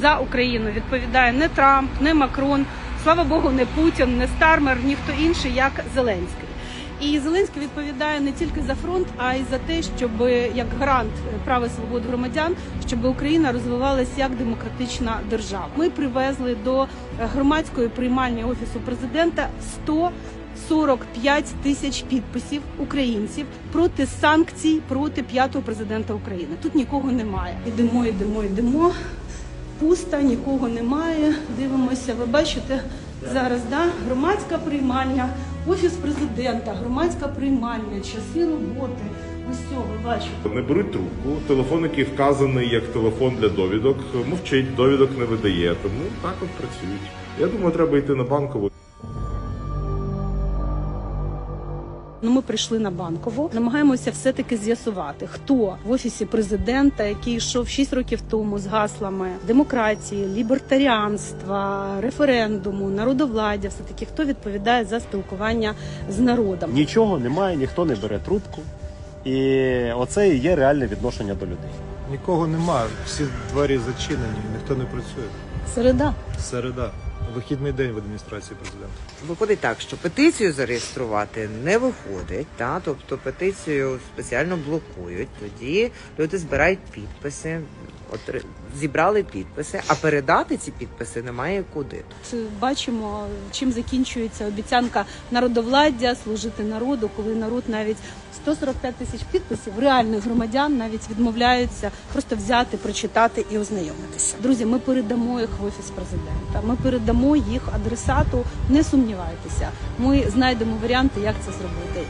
за Україну відповідає не Трамп, не Макрон, слава Богу, не Путін, не Стармер, ніхто інший, як Зеленський. І Зеленський відповідає не тільки за фронт, а й за те, щоб як гарант прав і свобод громадян, щоб Україна розвивалася як демократична держава. Ми привезли до громадської приймальні офісу президента 100 45 тисяч підписів українців проти санкцій проти п'ятого президента України. Тут нікого немає. Ідемо, йдемо, йдемо. Пусто, нікого немає. Дивимося. Ви бачите зараз, да? громадська приймальня, офіс президента, громадська приймальня, часи роботи. Усього бачу. Не беруть трубку. Телефон, який вказаний як телефон для довідок, мовчить, довідок не видає. Тому так от працюють. Я думаю, треба йти на банкову. Ну, ми прийшли на банкову, намагаємося все-таки з'ясувати, хто в офісі президента, який йшов 6 років тому з гаслами демократії, лібертаріанства, референдуму, народовладдя, все таки хто відповідає за спілкування з народом. Нічого немає, ніхто не бере трубку. І оце і є реальне відношення до людей. Нікого нема, всі двері зачинені, ніхто не працює. Середа. Середа, вихідний день в адміністрації президента. Виходить так, що петицію зареєструвати не виходить, та тобто петицію спеціально блокують. Тоді люди збирають підписи, зібрали підписи, а передати ці підписи немає куди. Бачимо, чим закінчується обіцянка народовладдя служити народу, коли народ навіть 145 тисяч підписів реальних громадян навіть відмовляються просто взяти, прочитати і ознайомитися. Друзі, ми передамо їх в офіс президента. Ми передамо їх адресату. Не сумнівайтеся. Ми знайдемо варіанти, як це зробити.